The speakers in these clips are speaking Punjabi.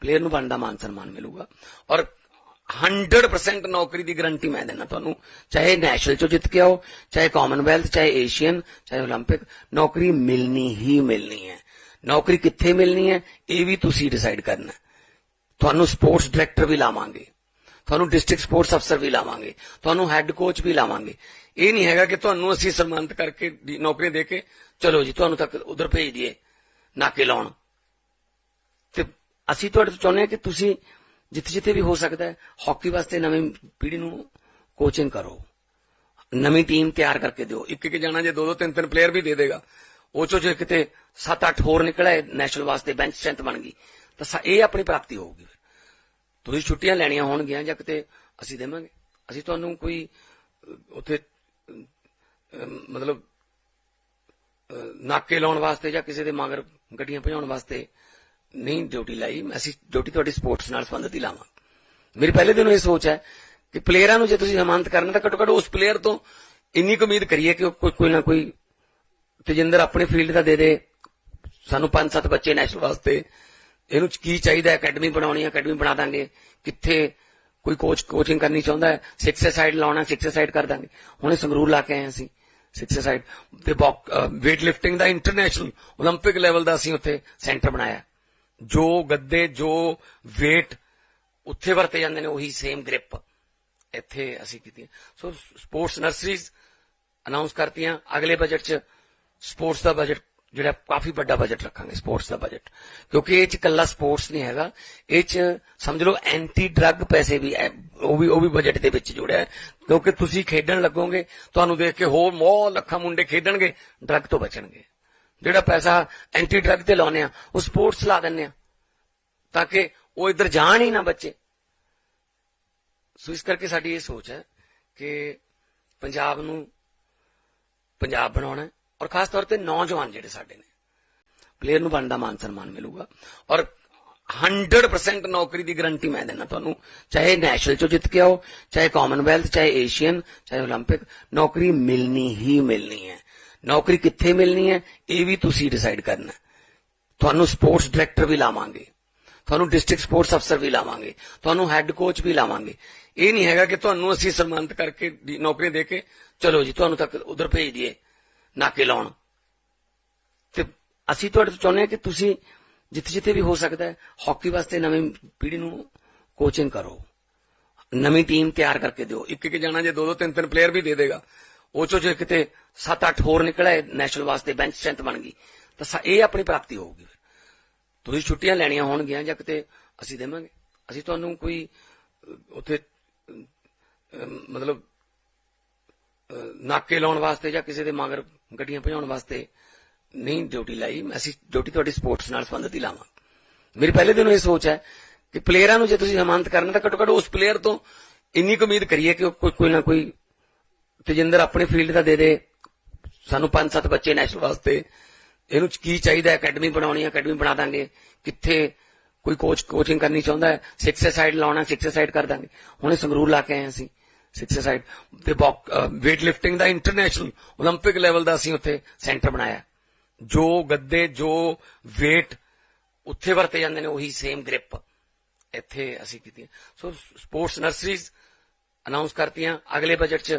ਪਲੇਅਰ ਨੂੰ ਬਣਦਾ ਮਾਨ ਸਨਮਾਨ ਮਿਲੂਗਾ ਔਰ 100% ਨੌਕਰੀ ਦੀ ਗਾਰੰਟੀ ਮੈਂ ਦਿੰਦਾ ਤੁਹਾਨੂੰ ਚਾਹੇ ਨੈਸ਼ਨਲ ਚੋਂ ਜਿੱਤ ਕੇ ਆਓ ਚਾਹੇ ਕਾਮਨਵੈਲਥ ਚਾਹੇ ਏਸ਼ੀਅਨ ਚਾਹੇ 올림픽 ਨੌਕਰੀ ਮਿਲਣੀ ਹੀ ਮਿਲਣੀ ਹੈ ਨੌਕਰੀ ਕਿੱਥੇ ਮਿਲਣੀ ਹੈ ਇਹ ਵੀ ਤੁਸੀਂ ਡਿਸਾਈਡ ਕਰਨਾ ਹੈ। ਤੁਹਾਨੂੰ ਸਪੋਰਟਸ ਡਾਇਰੈਕਟਰ ਵੀ ਲਾਵਾਂਗੇ ਤੁਹਾਨੂੰ ਡਿਸਟ੍ਰਿਕਟ ਸਪੋਰਟਸ ਅਫਸਰ ਵੀ ਲਾਵਾਂਗੇ ਤੁਹਾਨੂੰ ਹੈੱਡ ਕੋਚ ਵੀ ਲਾਵਾਂਗੇ ਇਹ ਨਹੀਂ ਹੈਗਾ ਕਿ ਤੁਹਾਨੂੰ ਅਸੀਂ ਸਨਮਾਨਿਤ ਕਰਕੇ ਦੀ ਨੌਕਰੀ ਦੇ ਕੇ ਚਲੋ ਜੀ ਤੁਹਾਨੂੰ ਤੱਕ ਉਧਰ ਭੇਜ ਦਈਏ ਨਾਕੇ ਲਾਉਣ ਤੇ ਅਸੀਂ ਤੁਹਾਡੇ ਤੋਂ ਚਾਹੁੰਦੇ ਹਾਂ ਕਿ ਤੁਸੀਂ ਜਿੱਥੇ ਜਿੱਥੇ ਵੀ ਹੋ ਸਕਦਾ ਹੈ, ਹਾਕੀ ਵਾਸਤੇ ਨਵੀਂ ਪੀੜ੍ਹੀ ਨੂੰ ਕੋਚਿੰਗ ਕਰੋ। ਨਵੀਂ ਟੀਮ ਤਿਆਰ ਕਰਕੇ ਦਿਓ। ਇੱਕ ਇੱਕ ਜਾਣਾ ਜੇ ਦੋ ਦੋ ਤਿੰਨ ਤਿੰਨ ਪਲੇਅਰ ਵੀ ਦੇ ਦੇਗਾ। ਉਹ ਚੋਂ ਜੇ ਕਿਤੇ 7-8 ਹੋਰ ਨਿਕਲੇ ਨੈਸ਼ਨਲ ਵਾਸਤੇ ਬੈਂਚ ਸਟ੍ਰੈਂਥ ਬਣ ਗਈ, ਤਾਂ ਇਹ ਆਪਣੀ ਪ੍ਰਾਪਤੀ ਹੋਊਗੀ ਫਿਰ। ਤੁਸੀਂ ਛੁੱਟੀਆਂ ਲੈਣੀਆਂ ਹੋਣਗੀਆਂ ਜਾਂ ਕਿਤੇ ਅਸੀਂ ਦੇਵਾਂਗੇ। ਅਸੀਂ ਤੁਹਾਨੂੰ ਕੋਈ ਉੱਥੇ ਮਤਲਬ ਨਾਕੇ ਲਾਉਣ ਵਾਸਤੇ ਜਾਂ ਕਿਸੇ ਦੇ ਮਗਰ ਗੱਡੀਆਂ ਭਜਾਉਣ ਵਾਸਤੇ ਨਹੀਂ ਡਿਊਟੀ ਲਾਈ ਅਸੀਂ ਡਿਊਟੀ ਤੁਹਾਡੀ ਸਪੋਰਟਸ ਨਾਲ ਸੰਬੰਧਿਤ ਹੀ ਲਾਵਾਂ ਮੇਰੀ ਪਹਿਲੇ ਦਿਨੋਂ ਇਹ ਸੋਚ ਹੈ ਕਿ ਪਲੇਅਰਾਂ ਨੂੰ ਜੇ ਤੁਸੀਂ ਜ਼ਮਾਨਤ ਕਰਨਾ ਤਾਂ ਘੱਟੋ ਘੱਟ ਉਸ ਪਲੇਅਰ ਤੋਂ ਇੰਨੀ ਕੁ ਉਮੀਦ ਕਰੀਏ ਕਿ ਉਹ ਕੋਈ ਕੋਈ ਨਾ ਕੋਈ ਤੇਜਿੰਦਰ ਆਪਣੇ ਫੀਲਡ ਦਾ ਦੇ ਦੇ ਸਾਨੂੰ ਪੰਜ ਸੱਤ ਬੱਚੇ ਨੈਸ਼ਨਲ ਵਾਸਤੇ ਇਹਨੂੰ ਕੀ ਚਾਹੀਦਾ ਅਕੈਡਮੀ ਬਣਾਉਣੀ ਹੈ ਅਕੈਡਮੀ ਬਣਾ ਦਾਂਗੇ ਕਿੱਥੇ ਕੋਈ ਕੋਚ ਕੋਚਿੰਗ ਕਰਨੀ ਚਾਹੁੰਦਾ ਹੈ ਸਿਕਸ ਸਾਈਡ ਲਾਉਣਾ ਸਿਕਸ ਸਾਈਡ ਕਰ ਦਾਂਗੇ ਹੁਣੇ ਸੰਗਰੂਰ ਲਾ ਕੇ ਆਏ ਹਾਂ ਅਸੀਂ ਸਿਕਸ ਸਾਈਡ ਤੇ weight lifting ਦਾ ਇੰਟਰਨੈਸ਼ਨਲ 올림픽 ਲੈਵਲ ਦਾ ਅਸੀਂ ਉੱਥੇ ਸੈਂਟਰ ਬਣਾਇਆ ਜੋ ਗੱਦੇ, ਜੋ weight ਉੱਥੇ ਵਰਤੇ ਜਾਂਦੇ ਨੇ, ਉਹੀ ਸੇਮ ਗ੍ਰਿਪ ਇੱਥੇ ਅਸੀਂ ਕੀਤੀ। ਸੋ ਸਪੋਰਟਸ ਨਰਸਰੀਜ਼ ਅਨਾਉਂਸ ਕਰਤੀਆਂ। ਅਗਲੇ ਬਜਟ 'ਚ ਸਪੋਰਟਸ ਦਾ ਬਜਟ ਜਿਹੜਾ, ਕਾਫੀ ਵੱਡਾ ਬਜਟ ਰੱਖਾਂਗੇ ਸਪੋਰਟਸ ਦਾ ਬਜਟ ਕਿਉਂਕਿ ਇਹ ਚ ਕੱਲਾ ਸਪੋਰਟਸ ਨਹੀਂ ਹੈਗਾ। ਇਹ ਚ ਸਮਝ ਲਓ ਐਂਟੀ ਡਰੱਗ ਪੈਸੇ ਵੀ ਉਹ ਵੀ ਉਹ ਵੀ ਬਜਟ ਦੇ ਵਿੱਚ ਜੁੜਿਆ ਕਿਉਂਕਿ ਤੁਸੀਂ ਖੇਡਣ ਲੱਗੋਗੇ, ਤੁਹਾਨੂੰ ਦੇਖ ਕੇ ਹੋਰ ਮੋਹ ਲੱਖਾਂ ਮੁੰਡੇ ਖੇਡਣਗੇ ਡਰੱਗ ਤੋਂ ਬਚਣਗੇ। ਜਿਹੜਾ ਪੈਸਾ ਐਂਟੀ ਡਰੱਗ ਤੇ ਲਾਉਨੇ ਆ ਉਹ ਸਪੋਰਟਸ ਲਾ ਦਿੰਨੇ ਆ ਤਾਂ ਕਿ ਉਹ ਇੱਧਰ ਜਾਣ ਹੀ ਨਾ ਬੱਚੇ ਸੋ ਇਸ ਕਰਕੇ ਸਾਡੀ ਇਹ ਸੋਚ ਹੈ ਕਿ ਪੰਜਾਬ ਨੂੰ ਪੰਜਾਬ ਬਣਾਉਣਾ ਹੈ ਔਰ ਖਾਸ ਤੌਰ ਤੇ ਨੌਜਵਾਨ ਜਿਹੜੇ ਸਾਡੇ ਨੇ ਪਲੇਅਰ ਨੂੰ ਬਣਦਾ ਮਾਨ ਸਨਮਾਨ ਮਿਲੂਗਾ ਔਰ 100% ਨੌਕਰੀ ਦੀ ਗਾਰੰਟੀ ਮੈਂ ਦਿੰਦਾ ਤੁਹਾਨੂੰ ਚਾਹੇ ਨੈਸ਼ਨਲ ਚੋਂ ਜਿੱਤ ਕੇ ਆਓ ਚਾਹੇ ਕਾਮਨਵੈਲਥ ਚਾਹੇ ਏਸ਼ੀਅਨ ਚਾਹੇ 올림픽 ਨੌਕਰੀ ਮਿਲਣੀ ਹੀ ਮਿਲਣੀ ਹੈ ਨੌਕਰੀ ਕਿੱਥੇ ਮਿਲਣੀ ਹੈ? ਇਹ ਵੀ ਤੁਸੀਂ ਡਿਸਾਈਡ ਕਰਨਾ। ਤੁਹਾਨੂੰ ਸਪੋਰਟਸ ਡਾਇਰੈਕਟਰ ਵੀ ਲਾਵਾਂਗੇ। ਤੁਹਾਨੂੰ ਡਿਸਟ੍ਰਿਕਟ ਸਪੋਰਟਸ ਅਫਸਰ ਵੀ ਲਾਵਾਂਗੇ। ਤੁਹਾਨੂੰ ਹੈੱਡ ਕੋਚ ਵੀ ਲਾਵਾਂਗੇ। ਇਹ ਨਹੀਂ ਹੈਗਾ ਕਿ ਤੁਹਾਨੂੰ ਅਸੀਂ ਸਨਮਾਨਿਤ ਕਰਕੇ ਨੌਕਰੀ ਦੇ ਕੇ, ਚਲੋ ਜੀ, ਤੁਹਾਨੂੰ ਤੱਕ ਉਧਰ ਭੇਜ ਦਈਏ, ਨਾਕੇ ਲਾਉਣ। ਤੇ ਅਸੀਂ ਤੁਹਾਡੇ ਤੋਂ ਚਾਹੁੰਦੇ ਹਾਂ ਕਿ ਤੁਸੀਂ ਜਿੱਥੇ ਜਿੱਥੇ ਵੀ ਹੋ ਸਕਦਾ ਹੈ ਹਾਕੀ ਵਾਸਤੇ ਨਵੀਂ ਪੀੜ੍ਹੀ ਨੂੰ ਕੋਚਿੰਗ ਕਰੋ। ਨਵੀਂ ਟੀਮ ਤਿਆਰ ਕਰਕੇ ਦਿਓ। ਇੱਕ ਇੱਕ ਜਾਣਾ ਜੇ ਦੋ ਦੋ ਤਿੰਨ ਤਿੰਨ ਪਲੇਅਰ ਵੀ ਦੇ ਦੇਗਾ। ਉਹ ਚੋਂ ਜੇ ਕਿਤੇ 7-8 ਹੋਰ ਨਿਕਲੇ ਨੈਸ਼ਨਲ ਵਾਸਤੇ ਬੈਂਚ ਸਟ੍ਰੈਂਥ ਬਣ ਗਈ, ਤਾਂ ਇਹ ਆਪਣੀ ਪ੍ਰਾਪਤੀ ਹੋਊਗੀ ਫਿਰ। ਤੁਸੀਂ ਛੁੱਟੀਆਂ ਲੈਣੀਆਂ ਹੋਣਗੀਆਂ ਜਾਂ ਕਿਤੇ ਅਸੀਂ ਦੇਵਾਂਗੇ? ਅਸੀਂ ਤੁਹਾਨੂੰ ਕੋਈ ਉੱਥੇ ਮਤਲਬ ਨਾਕੇ ਲਾਉਣ ਵਾਸਤੇ ਜਾਂ ਕਿਸੇ ਦੇ ਮਗਰ ਗੱਡੀਆਂ ਭਜਾਉਣ ਵਾਸਤੇ ਨਹੀਂ ਡਿਊਟੀ ਲਾਈ। ਅਸੀਂ ਡਿਊਟੀ ਤੁਹਾਡੀ ਸਪੋਰਟਸ ਨਾਲ ਸੰਬੰਧਿਤ ਹੀ ਲਾਵਾਂ। ਮੇਰੀ ਪਹਿਲੇ ਦਿਨੋਂ ਇਹ ਸੋਚ ਹੈ ਕਿ ਪਲੇਅਰਾਂ ਨੂੰ ਜੇ ਤੁਸੀਂ ਜ਼ਮਾਨਤ ਕਰਨਾ, ਤਾਂ ਘੱਟੋ ਘੱਟ ਉਸ ਪਲੇਅਰ ਤੋਂ ਇੰਨੀ ਕੁ ਉਮੀਦ ਕਰੀਏ ਕਿ ਉਹ ਕੋਈ ਕੋਈ ਨਾ ਕੋਈ ਤੇਜਿੰਦਰ ਆਪਣੇ ਫੀਲਡ ਦਾ ਦੇ ਦੇ ਸਾਨੂੰ ਪੰਜ ਸੱਤ ਬੱਚੇ ਨੈਸ਼ਨਲ ਵਾਸਤੇ ਇਹਨੂੰ ਕੀ ਚਾਹੀਦਾ ਅਕੈਡਮੀ ਬਣਾਉਣੀ ਹੈ ਅਕੈਡਮੀ ਬਣਾ ਦਾਂਗੇ ਕਿੱਥੇ ਕੋਈ ਕੋਚ ਕੋਚਿੰਗ ਕਰਨੀ ਚਾਹੁੰਦਾ ਹੈ ਸਿਕਸ ਸਾਈਡ ਲਾਉਣਾ ਸਿਕਸ ਸਾਈਡ ਕਰ ਦਾਂਗੇ ਹੁਣੇ ਸੰਗਰੂਰ ਲਾ ਕੇ ਆਏ ਹਾਂ ਅਸੀਂ ਸਿਕਸ ਸਾਈਡ ਤੇ weight lifting ਦਾ ਇੰਟਰਨੈਸ਼ਨਲ 올림픽 ਲੈਵਲ ਦਾ ਅਸੀਂ ਉੱਥੇ ਸੈਂਟਰ ਬਣਾਇਆ ਜੋ ਗੱਦੇ ਜੋ weight ਉੱਥੇ ਵਰਤੇ ਜਾਂਦੇ ਨੇ ਉਹੀ ਸੇਮ ਗ੍ਰਿਪ ਇੱਥੇ ਅਸੀਂ ਕੀਤੀ ਸੋ ਸਪੋਰਟਸ ਨਰਸਰੀਜ਼ ਅਨਾਉਂਸ ਕਰਤੀਆਂ ਅਗਲੇ ਬਜਟ 'ਚ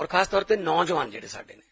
ਔਰ ਖਾਸ ਤੌਰ ਤੇ ਨੌਜਵਾਨ ਜਿਹੜੇ ਸਾਡੇ ਨੇ।